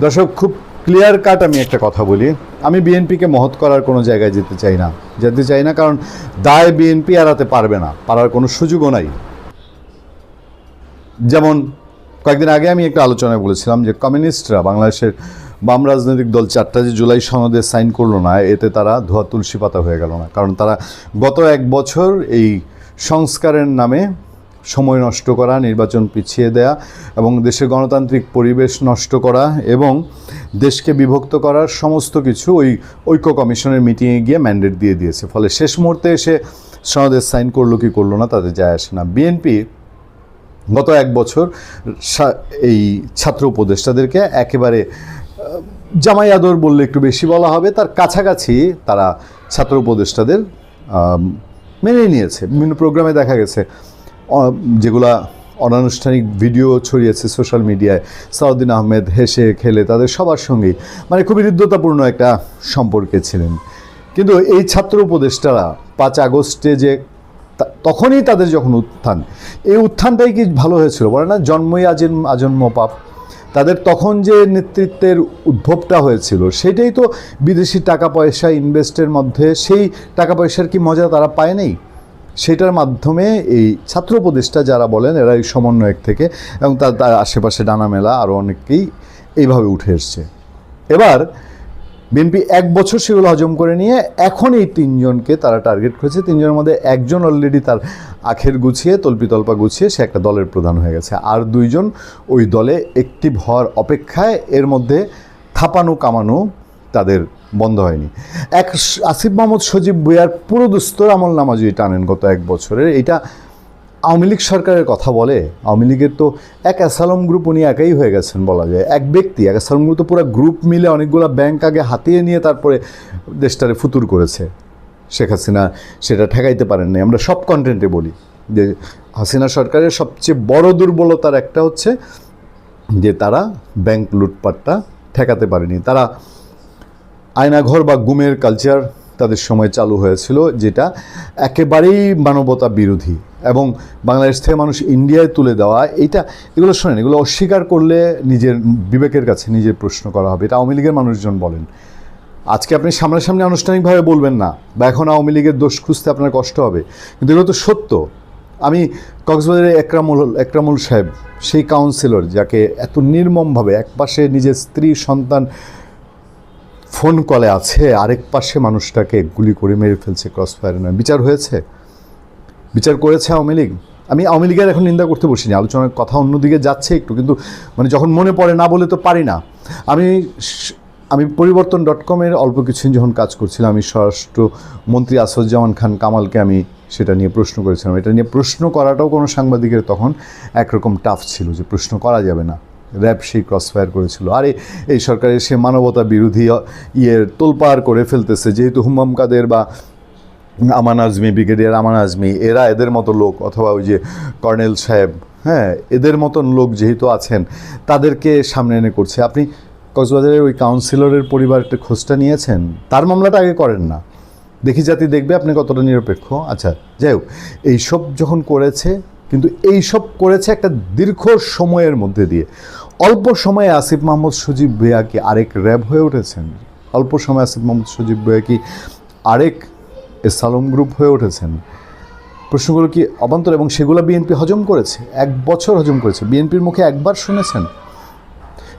দর্শক, খুব clear cut আমি একটা কথা বলি। আমি বিএনপিকে মহৎ করার কোনো জায়গায় যেতে চাই না। যেতে চাই না কারণ দায় বিএনপি এড়াতে পারবে না। পারার কোনো সুযোগও নাই। যেমন কয়েকদিন আগে আমি একটা আলোচনায় বলেছিলাম যে কমিউনিস্টরা বাংলাদেশের বাম রাজনৈতিক দল চারটা যে জুলাই সনদে সাইন করল না, এতে তারা ধোয়া তুলসী পাতা হয়ে গেল না। কারণ তারা গত এক বছর এই সংস্কারের নামে সময় নষ্ট করা, নির্বাচন পিছিয়ে দেয়া এবং দেশের গণতান্ত্রিক পরিবেশ নষ্ট করা এবং দেশকে বিভক্ত করার সমস্ত কিছু ওই ঐক্য কমিশনের মিটিংয়ে গিয়ে ম্যান্ডেট দিয়ে দিয়েছে। ফলে শেষ মুহূর্তে এসে সনদের সাইন করল কি করল না তাতে যায় আসে না। বিএনপি গত এক বছর এই ছাত্র উপদেষ্টাদেরকে একেবারে জামাই আদর বললে একটু বেশি বলা হবে, তার কাছাকাছি তারা ছাত্র উপদেষ্টাদের মেনে নিয়েছে। বিভিন্ন প্রোগ্রামে দেখা গেছে যেগুলা অনানুষ্ঠানিক ভিডিও ছড়িয়েছে সোশ্যাল মিডিয়ায়, সাউদ্দিন আহমেদ হেসে খেলে তাদের সবার সঙ্গেই। মানে খুবই হৃদ্যতাপূর্ণ একটা সম্পর্কে ছিলেন। কিন্তু এই ছাত্র উপদেষ্টারা পাঁচ আগস্টে যে তখনই তাদের যখন উত্থান, এই উত্থানটাই কি ভালো হয়েছিল? বলে না, জন্মই আজেন, আজন্ম পাপ। তাদের তখন যে নেতৃত্বের উদ্ভবটা হয়েছিল, সেটাই তো বিদেশি টাকা পয়সা ইনভেস্টের মধ্যে, সেই টাকা পয়সার কি মজা তারা পায় নেই? সেটার মাধ্যমে এই ছাত্র উপদেষ্টা যারা বলেন, এরা এই সমন্বয়ক থেকে এবং তার তার আশেপাশে ডানা মেলা আরও অনেকেই এইভাবে উঠে এসছে। এবার বিএনপি এক বছর সেগুলো হজম করে নিয়ে এখন এই তিনজনকে তারা টার্গেট করেছে। তিনজনের মধ্যে একজন অলরেডি তার আখের গুছিয়ে তল্পি তল্পা গুছিয়ে সে একটা দলের প্রধান হয়ে গেছে। আর দুইজন ওই দলে একটি ভর অপেক্ষায় এর মধ্যে থাপানো কামানো তাদের বন্ধ হয়নি। এক আসিফ মাহমুদ সজীব ভুইয়ার পুরো দুস্তর আমল নামাজই টানেন গত এক বছরের। এটা আওয়ামী লীগ সরকারের কথা বলে। আওয়ামী লীগের তো এক অ্যাসালম গ্রুপ উনি একাই হয়ে গেছেন বলা যায়। এক ব্যক্তি, এক অ্যাসালম গ্রুপ তো পুরো গ্রুপ মিলে অনেকগুলো ব্যাংক আগে হাতিয়ে নিয়ে তারপরে দেশটারে ফুতুর করেছে। শেখ হাসিনা সেটা ঠেকাইতে পারেন নাই। আমরা সব কন্টেন্টে বলি যে হাসিনা সরকারের সবচেয়ে বড় দুর্বলতার একটা হচ্ছে যে তারা ব্যাংক লুটপাটটা ঠেকাতে পারেনি। তারা আয়নাঘর বা গুমের কালচার তাদের সময় চালু হয়েছিল, যেটা একেবারেই মানবতা বিরোধী এবং বাংলাদেশ থেকে মানুষ ইন্ডিয়ায় তুলে দেওয়া এইটা এগুলো শোনেন, এগুলো অস্বীকার করলে নিজের বিবেকের কাছে নিজের প্রশ্ন করা হবে, এটা আওয়ামী লীগের মানুষজন বলেন। আজকে আপনি সামনাসামনি আনুষ্ঠানিকভাবে বলবেন না, বা এখন আওয়ামী লীগের দোষ খুঁজতে আপনার কষ্ট হবে, কিন্তু এগুলো তো সত্য। আমি কক্সবাজারে একরামুল একরামুল সাহেব, সেই কাউন্সিলর যাকে এত নির্মমভাবে একপাশে নিজের স্ত্রী, সন্তান ফোন কলে আছে, আরেক পাশে মানুষটাকে গুলি করে মেরে ফেলছে ক্রস ফায়ারে নয়। বিচার হয়েছে? বিচার করেছে আওয়ামী লীগ? আমি আওয়ামী লীগের এখন নিন্দা করতে বসিনি। আলোচনার কথা অন্যদিকে যাচ্ছে একটু, কিন্তু মানে যখন মনে পড়ে না বলে তো পারি না। আমি আমি পরিবর্তন ডট কমের অল্প কিছুদিন যখন কাজ করছিলাম, আমি স্বরাষ্ট্র মন্ত্রী আসাদুজ্জামান খান কামালকে আমি সেটা নিয়ে প্রশ্ন করেছিলাম। এটা নিয়ে প্রশ্ন করাটাও কোনো সাংবাদিকের তখন একরকম টাফ ছিল যে প্রশ্ন করা যাবে না। র্যাব সেই ক্রসফায়ার করেছিল। আরে, এই সরকারের সে মানবতা বিরোধী ইয়ের তোলপাড় করে ফেলতেছে। যেহেতু হুমাম কাদের বা আমান আজমি, ব্রিগেডিয়ার আমান আজমি, এরা এদের মতো লোক অথবা ওই যে কর্নেল সাহেব হ্যাঁ এদের মতন লোক যেহেতু আছেন, তাদেরকে সামনে এনে করছে। আপনি কক্সবাজারের ওই কাউন্সিলরের পরিবারটা খোঁজটা নিয়েছেন? তার মামলাটা আগে করেন না। দেখি জাতি দেখবে আপনি কতটা নিরপেক্ষ। আচ্ছা যাই হোক, এইসব যখন করেছে কিন্তু এইসব করেছে একটা দীর্ঘ সময়ের মধ্যে দিয়ে। অল্প সময়ে আসিফ মাহমুদ সজীব ভুয়া কি আরেক র্যাব হয়ে উঠেছেন। অল্প সময়ে আসিফ মাহমুদ সজীব ভুয়া কি আরেক সালম গ্রুপ হয়ে উঠেছেন? প্রশ্নগুলো কি অবান্তর এবং সেগুলো বিএনপি হজম করেছে? এক বছর হজম করেছে। বিএনপির মুখে একবার শুনেছেন?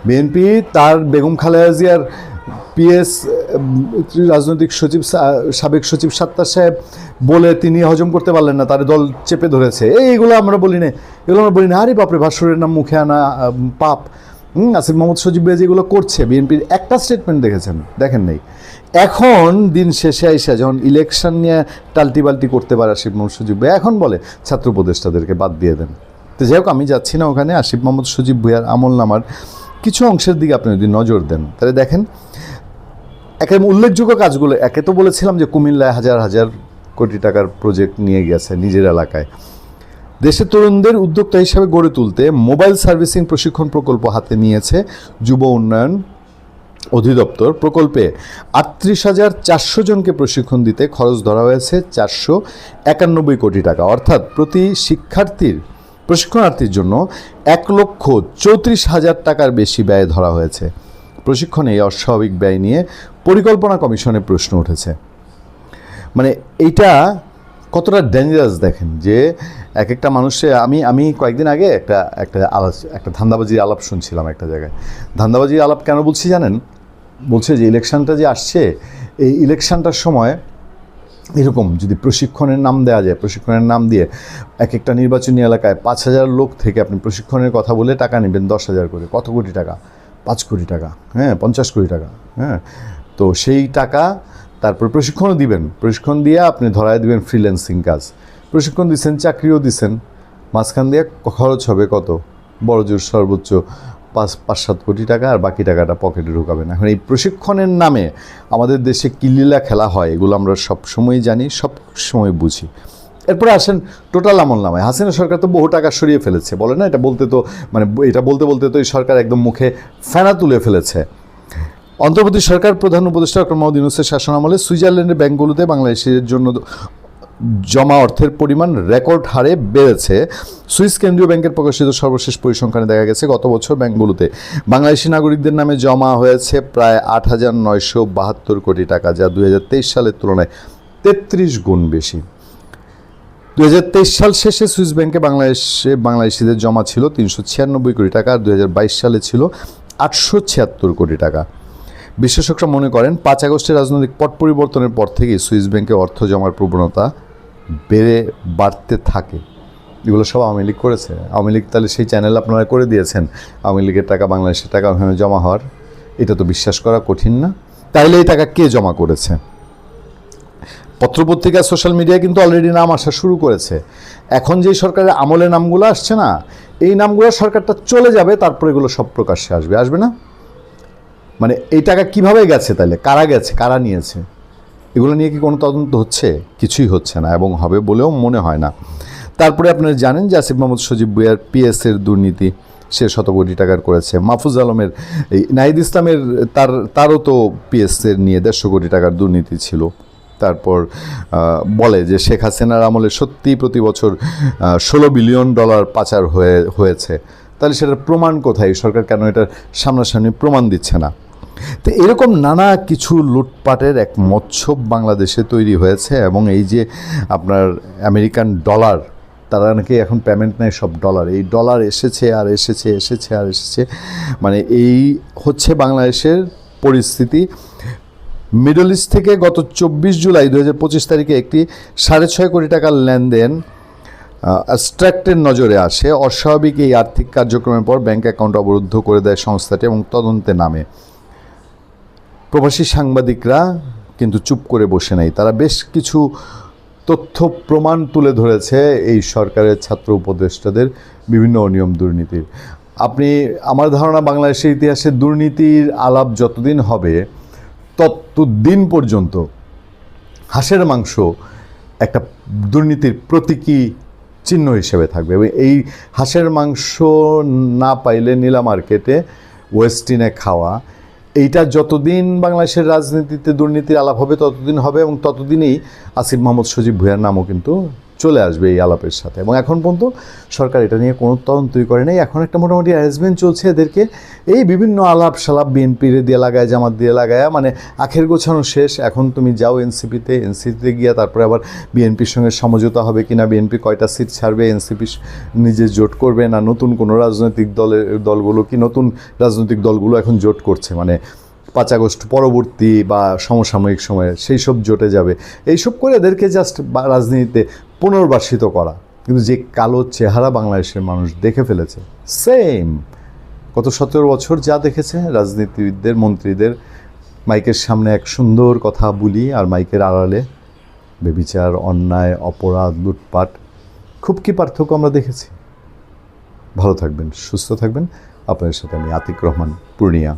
বিএনপি তার বেগম খালেদা জিয়ার পিএস রাজনৈতিক সচিব সাবেক সচিব সাত্তার সাহেব বলে তিনি হজম করতে পারলেন না, তার দল চেপে ধরেছে। এই এইগুলো আমরা বলি না এগুলো আমরা বলি না আরে বাপরে ভাস্বরের নাম মুখে আনা পাপ। আসিফ মোহাম্মদ সজিব ভাই যেগুলো করছে, বিএনপির একটা স্টেটমেন্ট দেখেছেন, দেখেন নাই। এখন দিন শেষে আইসা যখন ইলেকশন নিয়ে টাল্টি বাল্টি করতে পারে আসিফ মোহাম্মদ সজিব এখন বলে, ছাত্র উপদেষ্টাদেরকে বাদ দিয়ে দেন। তো যাই হোক, আমি যাচ্ছি না ওখানে, আসিফ মোহাম্মদ সজিব ভুইয়ার আমল নামার কিছু অংশের দিকে আপনি যদি নজর দেন, তাহলে দেখেন একেবারে উল্লেখযোগ্য কাজগুলো, একে তো বলেছিলাম যে কুমিল্লায় হাজার হাজার কোটি টাকার প্রজেক্ট নিয়ে গেছে নিজের এলাকায়। দেশের তরুণদের উদ্যোক্তা হিসাবে গড়ে তুলতে মোবাইল সার্ভিসিং প্রশিক্ষণ প্রকল্প হাতে নিয়েছে যুব উন্নয়ন অধিদপ্তর প্রকল্পে আটত্রিশ হাজার চারশো জনকে প্রশিক্ষণ দিতে খরচ ধরা হয়েছে চারশো একানব্বই কোটি টাকা। অর্থাৎ প্রতি শিক্ষার্থীর, প্রশিক্ষণার্থীর জন্য এক লক্ষ চৌত্রিশ হাজার টাকার বেশি ব্যয় ধরা হয়েছে। প্রশিক্ষণে এই অস্বাভাবিক ব্যয় নিয়ে পরিকল্পনা কমিশনে প্রশ্ন উঠেছে। মানে এইটা কতটা ডেঞ্জারাস দেখেন যে এক একটা মানুষে, আমি আমি কয়েকদিন আগে একটা একটা আলাপ, একটা ধান্দাবাজির আলাপ শুনছিলাম একটা জায়গায়। ধান্দাবাজির আলাপ কেন বলছি জানেন? বলছে যে ইলেকশনটা যে আসছে, এই ইলেকশনটার সময় এরকম যদি প্রশিক্ষণের নাম দেওয়া যায়, প্রশিক্ষণের নাম দিয়ে এক একটা নির্বাচনী এলাকায় পাঁচ হাজার লোক থেকে আপনি প্রশিক্ষণের কথা বলে টাকা নেবেন দশ হাজার করে, কত কোটি টাকা? পাঁচ কোটি টাকা হ্যাঁ পঞ্চাশ কোটি টাকা হ্যাঁ। তো সেই টাকা তারপর প্রশিক্ষণও দিবেন। প্রশিক্ষণ দিয়ে আপনি ধরায় দিবেন ফ্রিল্যান্সিং কাজ। প্রশিক্ষণ দিচ্ছেন, চাকরিও দিচ্ছেন। মাঝখান দিয়ে খরচ হবে কত? বড় জোর সর্বোচ্চ পাঁচ পাঁচ, সাত কোটি টাকা আর বাকি টাকাটা পকেটে ঢুকাবেন। এখন এই প্রশিক্ষণের নামে আমাদের দেশে কিলীলা খেলা হয়, এগুলো আমরা সব সময় জানি সব সময় বুঝি। এরপরে আসেন টোটাল আমল নামায়। হাসিনা সরকার তো বহু টাকা সরিয়ে ফেলেছে, বলে না? এটা বলতে তো মানে এটা বলতে বলতে তো এই সরকার একদম মুখে ফেনা তুলে ফেলেছে। অন্তর্বর্তী সরকার প্রধান উপদেষ্টা ডক্টর মোহাম্মদ ইউনুসের শাসনামলে সুইজারল্যান্ডের ব্যাংকগুলোতে বাংলাদেশের জন্য জমা অর্থের পরিমাণ রেকর্ড হারে বেড়েছে। সুইস কেন্দ্রীয় ব্যাংকের প্রকাশিত সর্বশেষ পরিসংখ্যানে দেখা গেছে, গত বছর ব্যাংকগুলোতে বাংলাদেশি নাগরিকদের নামে জমা হয়েছে প্রায় আট হাজার নয়শো বাহাত্তর কোটি টাকা, যা দুই হাজার তেইশ সালের তুলনায় তেত্রিশ গুণ বেশি। দুই হাজার তেইশ সাল শেষে সুইস ব্যাংকে বাংলাদেশে বাংলাদেশিদের জমা ছিল তিনশো ছিয়ানব্বই কোটি টাকা আর দুই হাজার বাইশ সালে ছিল আটশো ছিয়াত্তর কোটি টাকা। বিশ্লেষকরা মনে করেন, পাঁচ আগস্টের রাজনৈতিক পট পরিবর্তনের পর থেকেই সুইস ব্যাংকে অর্থ জমার প্রবণতা বেড়ে বাড়তে থাকে। এগুলো সব আওয়ামী লীগ করেছে। আওয়ামী লীগ তাহলে সেই চ্যানেল আপনারা করে দিয়েছেন, আওয়ামী লীগের টাকা, বাংলাদেশের টাকা, ওখানে জমা হওয়ার। এটা তো বিশ্বাস করা কঠিন না। তাইলে এই টাকা কে জমা করেছে? পত্রপত্রিকা সোশ্যাল মিডিয়ায় কিন্তু অলরেডি নাম আসা শুরু করেছে। এখন যেই সরকারের আমলে নামগুলো আসছে না, এই নামগুলো সরকারটা চলে যাবে, তারপর এগুলো সব প্রকাশ্যে আসবে। আসবে না? মানে এই টাকা কীভাবে গেছে তাহলে? কারা গেছে? কারা নিয়েছে? এগুলো নিয়ে কি কোনো তদন্ত হচ্ছে? কিছুই হচ্ছে না এবং হবে বলেও মনে হয় না। তারপরে আপনারা জানেন যে আসিফ মোহাম্মদ সজীব বুয়ার পিএসের দুর্নীতি, সে শত কোটি টাকার করেছে। মাহফুজ আলমের, এই নাহিদ ইসলামের, তার, তারও তো পিএসের নিয়ে দেড়শো কোটি টাকার দুর্নীতি ছিল। তারপর বলে যে শেখ হাসিনার আমলে সত্যিই প্রতি বছর ষোলো বিলিয়ন ডলার পাচার হয়ে, হয়েছে। তাহলে সেটার প্রমাণ কোথায়? সরকার কেন এটার সামনাসামনি প্রমাণ দিচ্ছে না? তো এরকম নানা কিছু লুটপাটের এক মৎস্য বাংলাদেশে তৈরি হয়েছে এবং এই যে আপনার আমেরিকান ডলার, তারা নাকি এখন পেমেন্ট নেয় সব ডলার। এই ডলার এসেছে, আর এসেছে এসেছে, আর এসেছে। মানে এই হচ্ছে বাংলাদেশের পরিস্থিতি। মিডল ইস্ট থেকে গত চব্বিশ জুলাই দু হাজার পঁচিশ তারিখে একটি সাড়ে ছয় কোটি টাকার লেনদেন অ্যাস্ট্রাক্টের নজরে আসে। অস্বাভাবিক এই আর্থিক কার্যক্রমের পর ব্যাংক অ্যাকাউন্ট অবরুদ্ধ করে দেয় সংস্থাটি এবং তদন্তে নামে। প্রবাসী সাংবাদিকরা কিন্তু চুপ করে বসে নাই। তারা বেশ কিছু তথ্য প্রমাণ তুলে ধরেছে এই সরকারের ছাত্র উপদেষ্টাদের বিভিন্ন অনিয়ম দুর্নীতির। আপনি, আমার ধারণা বাংলাদেশের ইতিহাসে দুর্নীতির আলাপ যতদিন হবে ততদিন পর্যন্ত হাঁসের মাংস একটা দুর্নীতির প্রতীকী চিহ্ন হিসেবে থাকবে এবং এই হাঁসের মাংস না পাইলে নীলা মার্কেটে ওয়েস্টিনে খাওয়া, এইটা যতদিন বাংলাদেশের রাজনীতিতে দুর্নীতির আলাপ হবে, ততদিন হবে এবং ততদিনই আসিফ মোহাম্মদ সজীব ভুঁইয়ার নামও কিন্তু চলে আসবে এই আলাপের সাথে। এবং এখন পর্যন্ত সরকার এটা নিয়ে কোনো তদন্তই করে নাই। এখন একটা মোটামুটি অ্যারেঞ্জমেন্ট চলছে এদেরকে। এই বিভিন্ন আলাপ সালাপ বিএনপির দিয়ে লাগায়, জামাত দিয়ে লাগায় মানে আখের গোছানো শেষ। এখন তুমি যাও এনসিপিতে এনসিপিতে গিয়ে তারপরে আবার বিএনপির সঙ্গে সমঝোতা হবে কি না বিএনপি কয়টা সিট ছাড়বে, এনসিপি নিজে জোট করবে না, নতুন কোনো রাজনৈতিক দলের দলগুলো কি নতুন রাজনৈতিক দলগুলো এখন জোট করছে? মানে পাঁচ আগস্ট পরবর্তী বা সমসাময়িক সময়ে সেই সব জোটে যাবে। এইসব করে এদেরকে জাস্ট রাজনীতিতে পুনর্বাসিত করা। কিন্তু যে কালো চেহারা বাংলাদেশের মানুষ দেখে ফেলেছে সেম গত সতেরো বছর যা দেখেছে, রাজনীতিবিদদের, মন্ত্রীদের, মাইকের সামনে এক সুন্দর কথা বলি আর মাইকের আড়ালে বেবিচার, অন্যায়, অপরাধ, লুটপাট, খুব কি পার্থক্য আমরা দেখেছি? ভালো থাকবেন, সুস্থ থাকবেন। আপনাদের সাথে আমি আতিক রহমান, পূর্ণিয়া।